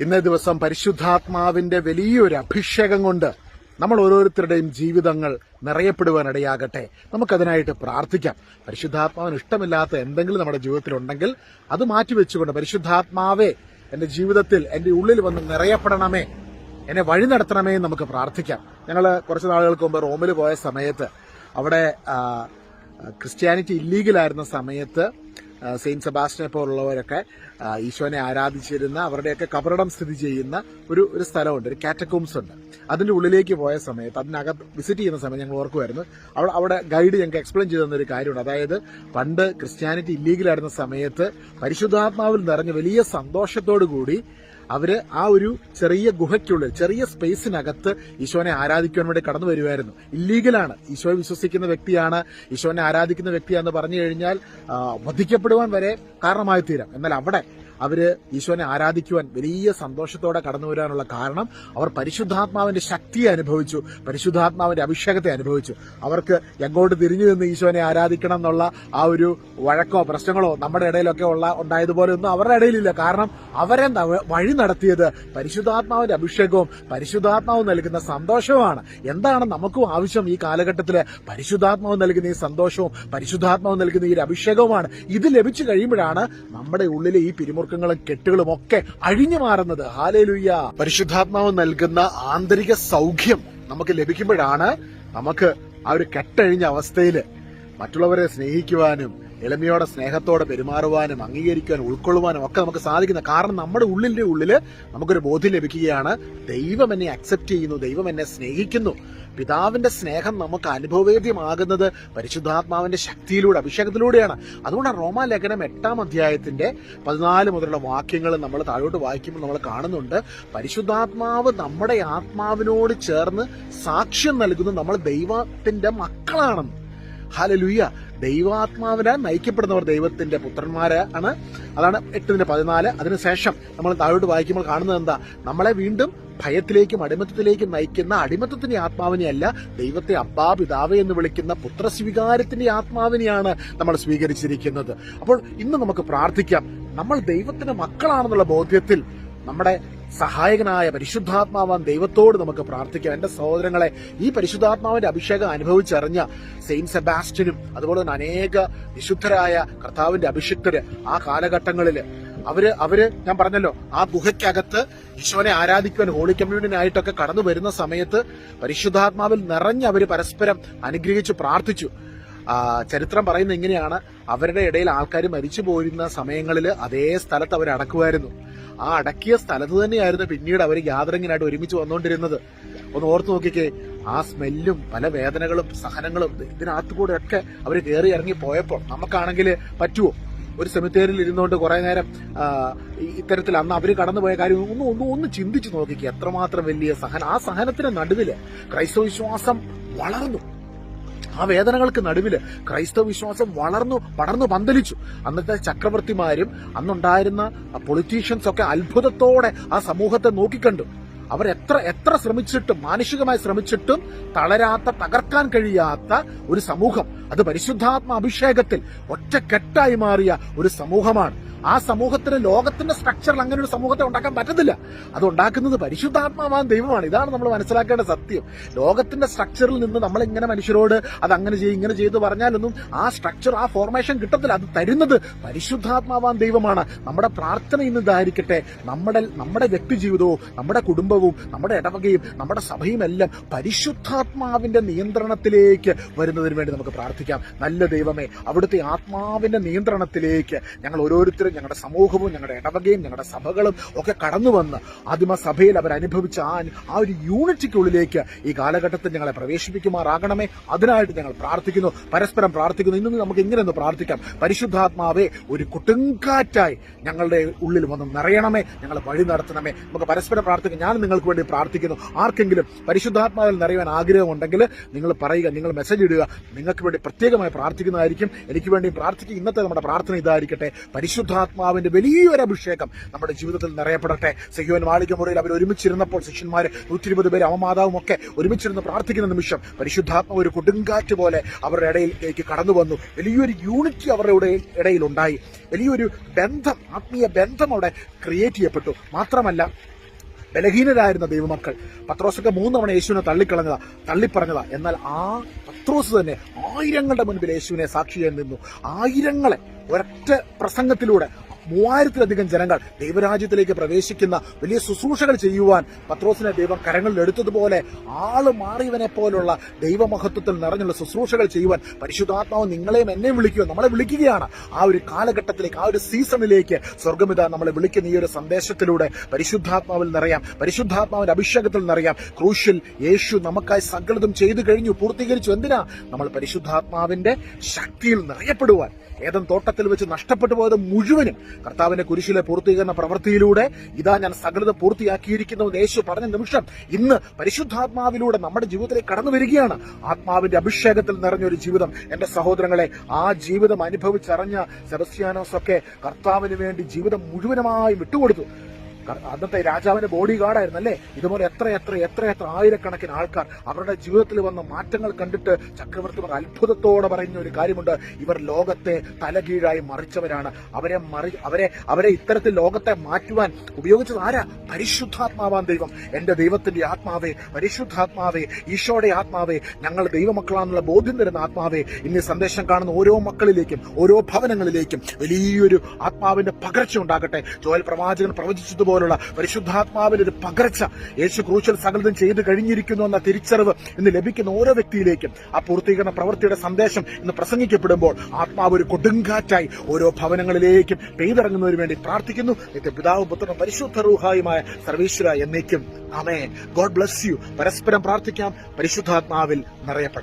ഇന്നേ ദിവസം പരിശുദ്ധാത്മാവിന്റെ വലിയൊരു അഭിഷേകം കൊണ്ട് നമ്മൾ ഓരോരുത്തരുടെയും ജീവിതങ്ങൾ നിറയപ്പെടുവാനിടയാകട്ടെ. നമുക്കതിനായിട്ട് പ്രാർത്ഥിക്കാം. പരിശുദ്ധാത്മാവിന് ഇഷ്ടമില്ലാത്ത എന്തെങ്കിലും നമ്മുടെ ജീവിതത്തിൽ ഉണ്ടെങ്കിൽ അത് മാറ്റിവെച്ചുകൊണ്ട് പരിശുദ്ധാത്മാവേ എന്റെ ജീവിതത്തിൽ എന്റെ ഉള്ളിൽ വന്ന് നിറയപ്പെടണമേ. എന്നെ വഴി നടത്തണമേ എന്ന് നമുക്ക് പ്രാർത്ഥിക്കാം. ഞങ്ങൾ കുറച്ച് നാളുകൾക്ക് മുമ്പ് റോമിൽ പോയ സമയത്ത് അവിടെ ക്രിസ്ത്യാനിറ്റി ഇല്ലീഗലായിരുന്ന സമയത്ത് സെയിന്റ് സെബാസ്റ്റിനെ പോലുള്ളവരൊക്കെ ഈശോനെ ആരാധിച്ചിരുന്ന അവരുടെയൊക്കെ കബറിടം സ്ഥിതി ചെയ്യുന്ന ഒരു ഒരു സ്ഥലമുണ്ട് ഒരു കാറ്റക്കോംസ് ഉണ്ട്. അതിന്റെ ഉള്ളിലേക്ക് പോയ സമയത്ത് അതിനകത്ത് വിസിറ്റ് ചെയ്യുന്ന സമയം ഞങ്ങൾ ഓർക്കുമായിരുന്നു അവിടെ അവിടെ ഗൈഡ് ഞങ്ങൾക്ക് എക്സ്പ്ലെയിൻ ചെയ്തു തന്നൊരു കാര്യമുണ്ട്. അതായത് പണ്ട് ക്രിസ്ത്യാനിറ്റി ഇല്ലീഗലായിരുന്ന സമയത്ത് പരിശുദ്ധാത്മാവിൽ നിറഞ്ഞ വലിയ സന്തോഷത്തോടു കൂടി അവർ ആ ഒരു ചെറിയ ഗുഹയ്ക്കുള്ളിൽ ചെറിയ സ്പേസിനകത്ത് ഈശോനെ ആരാധിക്കാൻ വേണ്ടി കടന്നു വരുമായിരുന്നു ഇല്ലീഗലാണ് ഈശോയെ വിശ്വസിക്കുന്ന വ്യക്തിയാണ്. ഈശോനെ ആരാധിക്കുന്ന വ്യക്തിയാണെന്ന് പറഞ്ഞു കഴിഞ്ഞാൽ വധിക്കപ്പെടുവാൻ വരെ കാരണമായി തീരാം എന്നാൽ അവിടെ അവർ ഈശോനെ ആരാധിക്കുവാൻ വലിയ സന്തോഷത്തോടെ കടന്നു വരാനുള്ള കാരണം അവർ പരിശുദ്ധാത്മാവിന്റെ ശക്തിയെ അനുഭവിച്ചു പരിശുദ്ധാത്മാവിന്റെ അഭിഷേകത്തെ അനുഭവിച്ചു. അവർക്ക് എങ്ങോട്ട് തിരിഞ്ഞു നിന്ന് ഈശോനെ ആരാധിക്കണം എന്നുള്ള ആ ഒരു വഴക്കോ പ്രശ്നങ്ങളോ നമ്മുടെ ഇടയിലൊക്കെ ഉള്ള ഉണ്ടായതുപോലെ ഒന്നും അവരുടെ ഇടയിലില്ല. കാരണം അവരെ വഴി നടത്തിയത് പരിശുദ്ധാത്മാവിന്റെ അഭിഷേകവും പരിശുദ്ധാത്മാവ് നൽകുന്ന സന്തോഷവുമാണ്. എന്താണ് നമുക്കും ആവശ്യം ഈ കാലഘട്ടത്തിൽ? പരിശുദ്ധാത്മാവ് നൽകുന്ന ഈ സന്തോഷവും പരിശുദ്ധാത്മാവ് നൽകുന്ന ഈ അഭിഷേകവുമാണ്. ഇത് ലഭിച്ചു കഴിയുമ്പോഴാണ് നമ്മുടെ ഉള്ളിലെ ഈ പിരിമുറുക്കങ്ങളും കെട്ടുകളും ഒക്കെ അഴിഞ്ഞു മാറുന്നത്. ഹാലേലുയ്യ പരിശുദ്ധാത്മാവ് നൽകുന്ന ആന്തരിക സൗഖ്യം നമുക്ക് ലഭിക്കുമ്പോഴാണ് നമുക്ക് ആ ഒരു കെട്ടഴിഞ്ഞ അവസ്ഥയിൽ മറ്റുള്ളവരെ സ്നേഹിക്കുവാനും എളിമയോടെ സ്നേഹത്തോടെ പെരുമാറുവാനും അംഗീകരിക്കാനും ഉൾക്കൊള്ളുവാനും ഒക്കെ നമുക്ക് സാധിക്കുന്ന കാരണം നമ്മുടെ ഉള്ളിന്റെ ഉള്ളിൽ നമുക്കൊരു ബോധ്യം ലഭിക്കുകയാണ്. ദൈവം എന്നെ അക്സെപ്റ്റ് ചെയ്യുന്നു ദൈവം എന്നെ സ്നേഹിക്കുന്നു. പിതാവിന്റെ സ്നേഹം നമുക്ക് അനുഭവവേദ്യമാകുന്നത് പരിശുദ്ധാത്മാവിന്റെ ശക്തിയിലൂടെ അഭിഷേകത്തിലൂടെയാണ്. അതുകൊണ്ടാണ് റോമാ ലേഖനം എട്ടാം അധ്യായത്തിന്റെ പതിനാല് മുതലുള്ള വാക്യങ്ങൾ നമ്മൾ താഴോട്ട് വായിക്കുമ്പോൾ നമ്മൾ കാണുന്നുണ്ട്. പരിശുദ്ധാത്മാവ് നമ്മുടെ ആത്മാവിനോട് ചേർന്ന് സാക്ഷ്യം നൽകുന്നു നമ്മൾ ദൈവത്തിന്റെ മക്കളാണെന്ന്. ഹാലലുയ്യ ദൈവാത്മാവിനാൽ നയിക്കപ്പെടുന്നവർ ദൈവത്തിന്റെ പുത്രന്മാരാണ് അതാണ് എട്ടിന് പതിനാല്. അതിനുശേഷം നമ്മൾ താഴോട്ട് വായിക്കുമ്പോൾ കാണുന്നത് എന്താ? നമ്മളെ വീണ്ടും ഭയത്തിലേക്കും അടിമത്തത്തിലേക്കും നയിക്കുന്ന അടിമത്തത്തിന്റെ ആത്മാവിനെയല്ല ദൈവത്തെ അബ്ബാ പിതാവേ എന്ന് വിളിക്കുന്ന പുത്രസ്വീകാരത്തിന്റെ ആത്മാവിനെയാണ് നമ്മൾ സ്വീകരിച്ചിരിക്കുന്നത്. അപ്പോൾ ഇന്ന് നമുക്ക് പ്രാർത്ഥിക്കാം. നമ്മൾ ദൈവത്തിന്റെ മക്കളാണെന്നുള്ള ബോധ്യത്തിൽ നമ്മുടെ സഹായകനായ പരിശുദ്ധാത്മാവാൻ ദൈവത്തോട് നമുക്ക് പ്രാർത്ഥിക്കാം. എന്റെ സഹോദരങ്ങളെ ഈ പരിശുദ്ധാത്മാവിന്റെ അഭിഷേകം അനുഭവിച്ചറിഞ്ഞ സെയിന്റ് സെബാസ്റ്റ്യനും അതുപോലെ തന്നെ അനേക വിശുദ്ധരായ കർത്താവിന്റെ അഭിഷിക്തര് ആ കാലഘട്ടങ്ങളിൽ അവർ അവർ ഞാൻ പറഞ്ഞല്ലോ ആ ഗുഹയ്ക്കകത്ത് ഈശോനെ ആരാധിക്കുവാൻ ഹോളി കമ്മ്യൂണിനായിട്ടൊക്കെ കടന്നു വരുന്ന സമയത്ത് പരിശുദ്ധാത്മാവിൽ നിറഞ്ഞ് അവർ പരസ്പരം അനുഗ്രഹിച്ച് പ്രാർത്ഥിച്ചു. ചരിത്രം പറയുന്ന ഇങ്ങനെയാണ്. അവരുടെ ഇടയിൽ ആൾക്കാർ മരിച്ചു പോരുന്ന സമയങ്ങളിൽ അതേ സ്ഥലത്ത് അവർ അടക്കുമായിരുന്നു. ആ അടക്കിയ സ്ഥലത്ത് തന്നെയായിരുന്നു പിന്നീട് അവർ ഗ്യാതറിങ്ങിനായിട്ട് ഒരുമിച്ച് വന്നുകൊണ്ടിരുന്നത്. ഒന്ന് ഓർത്തു നോക്കിക്കേ ആ സ്മെല്ലും പല വേദനകളും സഹനങ്ങളും ഇതിനകത്തുകൂടെ ഒക്കെ അവർ കയറി ഇറങ്ങി പോയപ്പോൾ നമുക്കാണെങ്കിൽ പറ്റുമോ ഒരു സെമിത്തേരിയിൽ ഇരുന്നുകൊണ്ട് കുറെ നേരം ഇത്തരത്തിൽ അന്ന് അവർ കടന്നുപോയ കാര്യം ഒന്ന് ഒന്ന് ഒന്ന് ചിന്തിച്ചു നോക്കിക്കുക എത്രമാത്രം വലിയ സഹനം ആ സഹനത്തിന് നടുവിൽ ക്രൈസ്തവ വിശ്വാസം വളർന്നു. ആ വേദനകൾക്ക് നടുവിൽ ക്രൈസ്തവ വിശ്വാസം വളർന്നു പടർന്നു പന്തലിച്ചു. അന്നത്തെ ചക്രവർത്തിമാരും അന്നുണ്ടായിരുന്ന പൊളിറ്റീഷ്യൻസ് ഒക്കെ അത്ഭുതത്തോടെ ആ സമൂഹത്തെ നോക്കിക്കണ്ടു. അവർ എത്ര എത്ര ശ്രമിച്ചിട്ടും മാനുഷികമായി ശ്രമിച്ചിട്ടും തളരാത്ത തകർക്കാൻ കഴിയാത്ത ഒരു സമൂഹം. അത് പരിശുദ്ധാത്മ അഭിഷേകത്തിൽ ഒറ്റക്കെട്ടായി മാറിയ ഒരു സമൂഹമാണ്. ആ സമൂഹത്തിന് ലോകത്തിന്റെ സ്ട്രക്ചറിൽ അങ്ങനെ ഒരു സമൂഹത്തെ ഉണ്ടാക്കാൻ പറ്റത്തില്ല. അത് ഉണ്ടാക്കുന്നത് പരിശുദ്ധാത്മാവാൻ ദൈവമാണ്. ഇതാണ് നമ്മൾ മനസ്സിലാക്കേണ്ട സത്യം. ലോകത്തിന്റെ സ്ട്രക്ചറിൽ നിന്ന് നമ്മൾ ഇങ്ങനെ മനുഷ്യരോട് അത് അങ്ങനെ ചെയ്യും ഇങ്ങനെ ചെയ്തു പറഞ്ഞാലൊന്നും ആ സ്ട്രക്ചർ ആ ഫോർമേഷൻ കിട്ടത്തില്ല. അത് തരുന്നത് പരിശുദ്ധാത്മാവാൻ ദൈവമാണ്. നമ്മുടെ പ്രാർത്ഥന ഇന്ന് ഇതായിരിക്കട്ടെ. നമ്മുടെ നമ്മുടെ വ്യക്തി ജീവിതവും നമ്മുടെ കുടുംബവും നമ്മുടെ ഇടവകയും നമ്മുടെ സഭയും എല്ലാം പരിശുദ്ധാത്മാവിന്റെ നിയന്ത്രണത്തിലേക്ക് വരുന്നതിന് വേണ്ടി നമുക്ക് പ്രാർത്ഥിക്കാം. നല്ല ദൈവമേ അവിടുത്തെ ആത്മാവിന്റെ നിയന്ത്രണത്തിലേക്ക് ഞങ്ങൾ ഓരോരുത്തരും ഞങ്ങളുടെ സമൂഹവും ഞങ്ങളുടെ ഇടവകയും ഞങ്ങളുടെ സഭകളും ഒക്കെ കടന്നു വന്ന് ആദിമ സഭയിൽ അവർ അനുഭവിച്ച ആ ആ ഒരു യൂണിറ്റിക്കുള്ളിലേക്ക് ഈ കാലഘട്ടത്തിൽ ഞങ്ങളെ പ്രവേശിപ്പിക്കുമാറാകണമേ. അതിനായിട്ട് ഞങ്ങൾ പ്രാർത്ഥിക്കുന്നു. പരസ്പരം പ്രാർത്ഥിക്കുന്നു. ഇന്ന് നമുക്ക് ഇങ്ങനെ ഒന്ന് പ്രാർത്ഥിക്കാം. പരിശുദ്ധാത്മാവേ ഒരു കൊടുങ്കാറ്റായി ഞങ്ങളുടെ ഉള്ളിൽ വന്ന് നിറയണമേ. ഞങ്ങൾ വഴി നടത്തണമേ. നമുക്ക് പരസ്പരം പ്രാർത്ഥിക്കാം. ഞാൻ നിങ്ങൾക്ക് വേണ്ടി പ്രാർത്ഥിക്കുന്നു. ആർക്കെങ്കിലും പരിശുദ്ധാത്മാവിൽ നിറയുവാൻ ആഗ്രഹമുണ്ടെങ്കിൽ നിങ്ങൾ പറയുക നിങ്ങൾ മെസ്സേജ് ഇടുക. നിങ്ങൾക്ക് വേണ്ടി പ്രത്യേകമായി പ്രാർത്ഥിക്കുന്നതായിരിക്കും. എനിക്ക് വേണ്ടി പ്രാർത്ഥിക്കുക. ഇന്നത്തെ നമ്മുടെ പ്രാർത്ഥന ഇതായിരിക്കട്ടെ. പരിശുദ്ധാത്മാവിന്റെ വലിയൊരു അഭിഷേകം നമ്മുടെ ജീവിതത്തിൽ നിറയപ്പെടട്ടെ. സഹ്യോൻ മാളിക മുറിയിൽ അവർ ഒരുമിച്ചിരുന്നപ്പോൾ ശിഷ്യന്മാർ നൂറ്റി ഇരുപത് പേര് അമ്മമാതാവും ഒക്കെ ഒരുമിച്ചിരുന്ന് പ്രാർത്ഥിക്കുന്ന നിമിഷം പരിശുദ്ധാത്മാവ് ഒരു കൊടുങ്കാറ്റ് പോലെ അവരുടെ ഇടയിലേക്ക് കടന്നു വന്നു. വലിയൊരു യൂണിറ്റി അവരുടെ ഇടയിൽ- ഉണ്ടായി വലിയൊരു ബന്ധം ആത്മീയ ബന്ധം അവിടെ ക്രിയേറ്റ് ചെയ്യപ്പെട്ടു. മാത്രമല്ല ബലഹീനരായിരുന്ന ദൈവമക്കൾ. പത്രോസൊക്കെ മൂന്ന് തവണ യേശുവിനെ തള്ളിക്കളഞ്ഞതാ തള്ളിപ്പറഞ്ഞതാ. എന്നാൽ ആ പത്രോസ് തന്നെ ആയിരങ്ങളുടെ മുൻപിൽ യേശുവിനെ സാക്ഷിയായി നിന്നു. ആയിരങ്ങളെ ഒരൊറ്റ പ്രസംഗത്തിലൂടെ മൂവായിരത്തിലധികം ജനങ്ങൾ ദൈവരാജ്യത്തിലേക്ക് പ്രവേശിക്കുന്ന വലിയ ശുശ്രൂഷകൾ ചെയ്യുവാൻ പത്രോസിനെ ദൈവം കരങ്ങളിൽ എടുത്തതുപോലെ ആൾ മാറിയവനെ പോലുള്ള ദൈവമഹത്വത്തിൽ നിറഞ്ഞുള്ള ശുശ്രൂഷകൾ ചെയ്യുവാൻ പരിശുദ്ധാത്മാവ് നിങ്ങളെയും എന്നെയും വിളിക്കുക നമ്മളെ വിളിക്കുകയാണ്. ആ ഒരു കാലഘട്ടത്തിലേക്ക് ആ ഒരു സീസണിലേക്ക് സ്വർഗമിത നമ്മളെ വിളിക്കുന്ന ഈ ഒരു സന്ദേശത്തിലൂടെ പരിശുദ്ധാത്മാവിൽ നിറയാം. പരിശുദ്ധാത്മാവിന്റെ അഭിഷേകത്തിൽ നിറയാം. ക്രൂശിൽ യേശു നമുക്കായി സകലതും ചെയ്തു കഴിഞ്ഞു പൂർത്തീകരിച്ചു. എന്തിനാ? നമ്മൾ പരിശുദ്ധാത്മാവിന്റെ ശക്തിയിൽ നിറയപ്പെടുവാൻ. ഏതൻ തോട്ടത്തിൽ വെച്ച് നഷ്ടപ്പെട്ടു പോയത് മുഴുവനും കർത്താവിന്റെ കുരിശിലെ പൂർത്തീകരണ പ്രവൃത്തിയിലൂടെ ഇതാ ഞാൻ സകലത പൂർത്തിയാക്കിയിരിക്കുന്നു യേശു പറഞ്ഞ നിമിഷം ഇന്ന് പരിശുദ്ധാത്മാവിലൂടെ നമ്മുടെ ജീവിതത്തിലേക്ക് കടന്നു വരികയാണ്. ആത്മാവിന്റെ അഭിഷേകത്തിൽ നിറഞ്ഞൊരു ജീവിതം. എന്റെ സഹോദരങ്ങളെ ആ ജീവിതം അനുഭവിച്ചറിഞ്ഞ സെബസ്ത്യാനോസ് ഒക്കെ കർത്താവിന് വേണ്ടി ജീവിതം മുഴുവനുമായി വിട്ടുകൊടുത്തു. അന്നത്തെ രാജാവിന്റെ ബോഡി ഗാർഡായിരുന്നു അല്ലേ ഇതുപോലെ എത്ര എത്ര എത്ര എത്ര ആയിരക്കണക്കിന് ആൾക്കാർ അവരുടെ ജീവിതത്തിൽ വന്ന മാറ്റങ്ങൾ കണ്ടിട്ട് ചക്രവർത്തിമാർ അത്ഭുതത്തോടെ പറയുന്ന ഒരു കാര്യമുണ്ട്. ഇവർ ലോകത്തെ തലകീഴായി മറിച്ചവരാണ്. അവരെ മറി അവരെ അവരെ ഇത്തരത്തിൽ ലോകത്തെ മാറ്റുവാൻ ഉപയോഗിച്ചത് ആരാ? പരിശുദ്ധാത്മാവാൻ ദൈവം. എന്റെ ദൈവത്തിന്റെ ആത്മാവേ പരിശുദ്ധാത്മാവേ ഈശോയുടെ ആത്മാവേ ഞങ്ങൾ ദൈവമക്കളാണെന്നുള്ള ബോധ്യം തരുന്ന ആത്മാവേ ഇന്ന് സന്ദേശം കാണുന്ന ഓരോ മക്കളിലേക്കും ഓരോ ഭവനങ്ങളിലേക്കും വലിയൊരു ആത്മാവിന്റെ പകർച്ച ഉണ്ടാകട്ടെ. ജോയൽ പ്രവാചകൻ പ്രവചിച്ചതുപോലുള്ള പരിശുദ്ധാത്മാവിന്റെ ഒരു പകർച്ച യേശു ക്രൂശൽ സകലതും ചെയ്തു കഴിഞ്ഞിരിക്കുന്നു എന്ന തിരിച്ചറിവ് ഇന്ന് ലഭിക്കുന്ന ഓരോ വ്യക്തിയിലേക്കും ആ പൂർത്തീകരണ പ്രവൃത്തിയുടെ സന്ദേശം ഇന്ന് പ്രസംഗിക്കപ്പെടുമ്പോൾ ആത്മാവ് ഒരു കൊടുങ്കാറ്റായി ഓരോ ഭവനങ്ങളിലേക്കും പെയ്തിറങ്ങുന്നതിന് വേണ്ടി പ്രാർത്ഥിക്കുന്നു. പിതാവ് പുത്രനും പരിശുദ്ധ റൂഹായുമായ സർവീശ്വര എന്നേക്കും. ആമേൻ. God bless you. പരസ്പരം പ്രാർത്ഥിക്കാം. പരിശുദ്ധാത്മാവിൽ നിറയപ്പെടാം.